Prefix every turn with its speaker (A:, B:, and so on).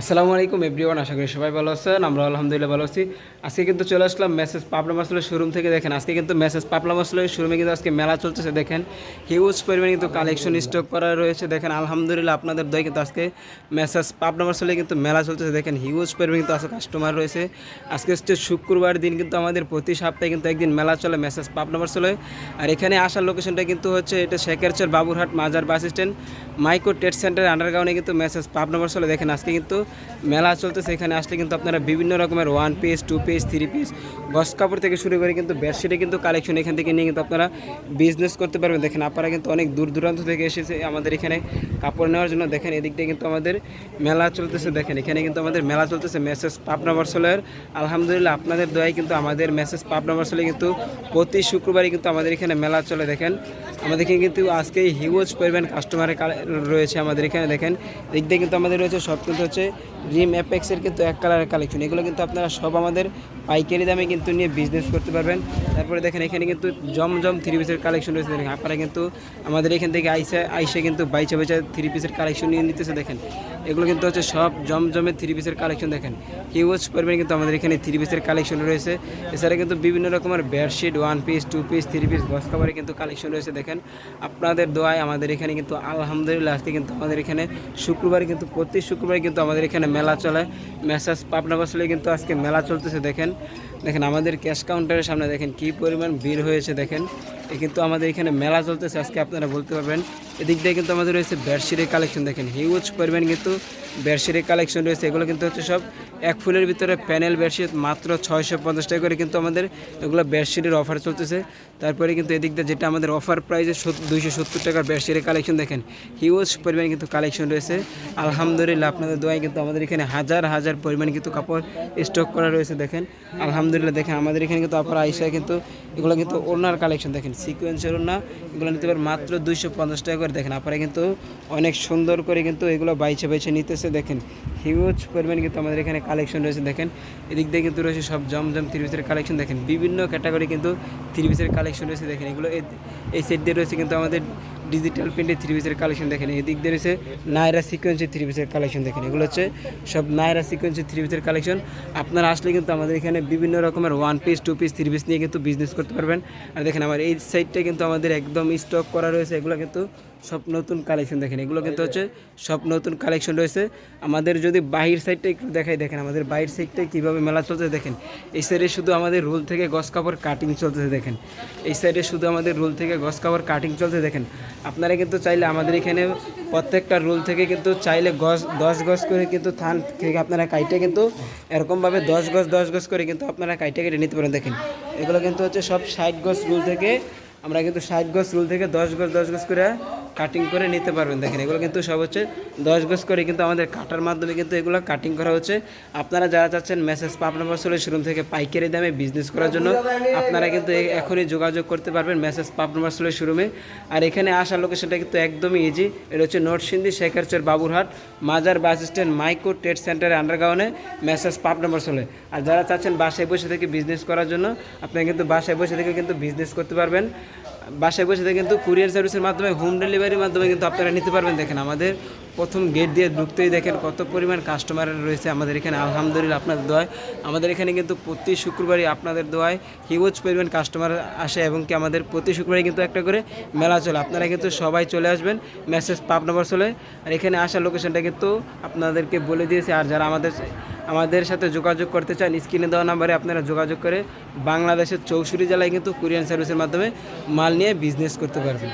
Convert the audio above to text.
A: আসসালামু আলাইকুম এভরিওয়ান আশা করি সবাই ভালো আছেন আমরা আলহামদুলিল্লাহ ভালো আছি। আজকে কিন্তু চলে আসলাম মেসেজ পাবলা মাসলের শোরুম থেকে, দেখেন, আজকে কিন্তু মেসেজ পাবলা মাসলের শোরুমে কিন্তু আজকে মেলা চলতেছে, দেখেন। হিউজ পরিমাণে কিন্তু কালেকশন স্টক করা রয়েছে, দেখেন, আলহামদুলিল্লাহ আপনাদের দয় কিন্তু আজকে মেসেজ পাবলা মাসলে কিন্তু মেলা চলতেছে, দেখেন হিউজ পরিমাণে কিন্তু আজকে কাস্টমার রয়েছে। আজকে হচ্ছে শুক্রবার দিন কিন্তু আমাদের প্রতি সপ্তাহে কিন্তু একদিন মেলা চলে মেসেজ পাবলা মাসলে আর এখানে আসার লোকেশনটা কিন্তু হচ্ছে, এটা শেখেরচর বাবুরহাট মাজার বাস স্ট্যান্ড মাইক্রো টেট সেন্টার আন্ডারগ্রাউন্ডে কিন্তু মেসেজ পাব নম্বর চলে দেখেন, আজকে কিন্তু মেলা চলতেছে, এখানে আসলে কিন্তু আপনারা বিভিন্ন রকমের one piece two piece three piece গস কাপড় থেকে শুরু করে কিন্তু বেডশিটে কিন্তু কালেকশন এখান থেকে নিয়ে কিন্তু আপনারা বিজনেস করতে পারবেন। দেখেন, আপনারা কিন্তু অনেক দূর দূরান্ত থেকে এসেছে আমাদের এখানে কাপড় নেওয়ার জন্য। দেখেন, এদিক দিয়ে কিন্তু আমাদের মেলা চলতেছে। দেখেন, এখানে কিন্তু আমাদের মেলা চলতেছে। মেসেজ পাপ নম্বর চলের আলহামদুলিল্লাহ, আপনাদের দয়ায় কিন্তু আমাদের মেসেজ পাপ নম্বর চলে কিন্তু প্রতি শুক্রবারই কিন্তু আমাদের এখানে মেলা চলে। দেখেন আমাদের এখানে কিন্তু আজকে হিউজ পরিমাণ কাস্টমারের রয়েছে আমাদের এখানে, দেখেন। দিক দিয়ে কিন্তু আমাদের রয়েছে সব কিন্তু হচ্ছে রিম অ্যাপেক্সের কিন্তু এক কালারের কালেকশন এগুলো কিন্তু আপনারা সব আমাদের পাইকারি দামে কিন্তু নিয়ে বিজনেস করতে পারবেন। তারপরে দেখেন, এখানে কিন্তু জমজম থ্রি পিসের কালেকশন রয়েছে। দেখেন, আপনারা কিন্তু আমাদের এখান থেকে আইসে আইসে কিন্তু বাইচা বাইচা থ্রি পিসের কালেকশন নিয়ে নিতেছে, দেখেন। এগুলো কিন্তু হচ্ছে সব জমজমের থ্রি পিসের কালেকশন দেখেন। হিউজ পরিমাণে কিন্তু আমাদের এখানে থ্রি পিসের কালেকশন রয়েছে। এছাড়া কিন্তু বিভিন্ন রকমের bedsheet one piece two piece three piece বস কাভারের কিন্তু কালেকশন রয়েছে, দেখেন। আপনাদের দোয়ায় আমাদের এখানে কিন্তু আলহামদুলিল্লাহ আজকে কিন্তু আমাদের এখানে শুক্রবার কিন্তু প্রতি শুক্রবার কিন্তু আমাদের এখানে মেলা চলে। মেসাজ পাবনা বসলে কিন্তু আজকে মেলা চলতেছে, দেখেন। দেখেন আমাদের ক্যাশ কাউন্টারের সামনে দেখেন কি পরিমাণ ভিড় হয়েছে, দেখেন। কিন্তু আমাদের এখানে মেলা চলতেছে, আজকে আপনারা বলতে পারবেন। এদিক দিয়ে কিন্তু আমাদের রয়েছে বেডশিটের কালেকশন, দেখেন হিউজ পরিমাণ কিন্তু বেডশিটের কালেকশন রয়েছে। এগুলো কিন্তু হচ্ছে সব এক ফুলের ভিতরে প্যানেল বেডশিট মাত্র ছয়শো পঞ্চাশ টাকা করে কিন্তু আমাদের এগুলো বেডশিটের অফার চলতেছে। তারপরে কিন্তু এদিক দিয়ে যেটা আমাদের অফার প্রাইসে দুইশো সত্তর টাকার বেডশিটের কালেকশন, দেখেন হিউজ পরিমাণ কিন্তু কালেকশন রয়েছে। আলহামদুলিল্লাহ, আপনাদের দোয়ায় কিন্তু আমাদের এখানে হাজার হাজার পরিমাণ কিন্তু কাপড় স্টক করা রয়েছে, দেখেন। আলহামদুলিল্লাহ, দেখেন আমাদের এখানে কিন্তু আপনারা আইসায় কিন্তু এগুলো কিন্তু ওনার কালেকশন দেখেন সিকোয়েন্সের ওনা এগুলো নিতে পারেন মাত্র দুইশো পঞ্চাশ টাকা করে। দেখেন, আপনারা কিন্তু অনেক সুন্দর করে কিন্তু এগুলো বাইছে বাইছে নিতেছে, দেখেন। হিউজ পরিমাণ কিন্তু আমাদের এখানে কালেকশন রয়েছে, দেখেন। এদিক দিয়ে কিন্তু রয়েছে সব জমজম থ্রি পিসের কালেকশন দেখেন। বিভিন্ন ক্যাটাগরি কিন্তু থ্রি পিসের কালেকশন রয়েছে, দেখেন। এগুলো এই- এই সেট দিয়ে রয়েছে কিন্তু আমাদের ডিজিটাল প্রিন্টের থ্রি পিসের কালেকশন দেখেন এদিক দিয়ে রয়েছে নায়রা সিকোয়েন্সের থ্রি পিসের কালেকশন দেখেন, এগুলো হচ্ছে সব নায়রা সিকোয়েন্সের থ্রি পিসের কালেকশন আপনারা আসলে কিন্তু আমাদের এখানে বিভিন্ন রকমের one piece two piece three piece নিয়ে কিন্তু বিজনেস করতে পারবেন। আর দেখেন আমার এই সাইডটা কিন্তু আমাদের একদম স্টক করা রয়েছে, এগুলো কিন্তু সব নতুন কালেকশন দেখেন, এগুলো কিন্তু হচ্ছে সব নতুন কালেকশন রয়েছে। আমাদের যদি বাহির সাইডটা একটু দেখাই, দেখেন আমাদের বাইরের সাইডটা কীভাবে মেলা চলতেছে দেখেন, এই সাইডে শুধু আমাদের রোল থেকে গস কাপড় কাটিং চলতেছে, দেখেন, এই সাইডে শুধু আমাদের রোল থেকে গস কাপড় কাটিং চলতে দেখেন আপনারা কিন্তু চাইলে আমাদের এখানে প্রত্যেকটা রুল থেকে কিন্তু চাইলে গজ দশ গজ করে কিন্তু থান থেকে আপনারা কাইটে কিন্তু এরকমভাবে দশ গজ দশ গজ করে কিন্তু আপনারা কাইটে কেটে নিতে পারেন। দেখেন, এগুলো কিন্তু হচ্ছে সব ষাট গজ রুল থেকে, আমরা কিন্তু ষাট গজ রুল থেকে দশ গজ দশ গজ করে কাটিং করে নিতে পারবেন। দেখেন, এগুলো কিন্তু সব হচ্ছে দশ গজ করে কিন্তু আমাদের কাটার মাধ্যমে কিন্তু এগুলো কাটিং করা হচ্ছে। আপনারা যারা চাচ্ছেন মেসেজ নম্বর ষোলো শোরুম থেকে পাইকারি দামে বিজনেস করার জন্য, আপনারা কিন্তু এখনই যোগাযোগ করতে পারবেন মেসেজ নম্বর ষোলো শোরুমে আর এখানে আসার লোকেশনটা কিন্তু একদমই ইজি এটা হচ্ছে নরসিংদী শেখারচর বাবুরহাট, মাজার বাস স্ট্যান্ড মাইকো ট্রেড সেন্টারের আন্ডারগ্রাউন্ডে মেসেজ পাপ নম্বর ষোলো আর যারা চাচ্ছেন বাসায় বসে থেকে বিজনেস করার জন্য, আপনারা কিন্তু বাসায় বসে থেকে কিন্তু বিজনেস করতে পারবেন। বাসায় বসে কিন্তু কুরিয়ার সার্ভিসের মাধ্যমে হোম ডেলিভারির মাধ্যমে কিন্তু আপনারা নিতে পারবেন। দেখেন আমাদের প্রথম গেট দিয়ে ঢুকতেই দেখেন কত পরিমাণ কাস্টমার রয়েছে আমাদের এখানে। আলহামদুলিল্লাহ আপনাদের দোয়ায়। আমাদের এখানে কিন্তু প্রতি শুক্রবারই আপনাদের দোয়ায় হিউজ পরিমাণ কাস্টমার আসে এবং কি আমাদের প্রতি শুক্রবারই কিন্তু একটা করে মেলা চলে। আপনারা কিন্তু সবাই চলে আসবেন মেসেজ পাপ নম্বর চলে। আর এখানে আসার লোকেশনটা কিন্তু আপনাদেরকে বলে দিয়েছে। আর যারা আমাদের আমাদের সাথে যোগাযোগ করতে চান স্ক্রিনে দেওয়া নাম্বারে আপনারা যোগাযোগ করে বাংলাদেশের চৌষট্টি জেলায় কিন্তু কুরিয়ান সার্ভিসের মাধ্যমে মাল নিয়ে বিজনেস করতে পারবেন।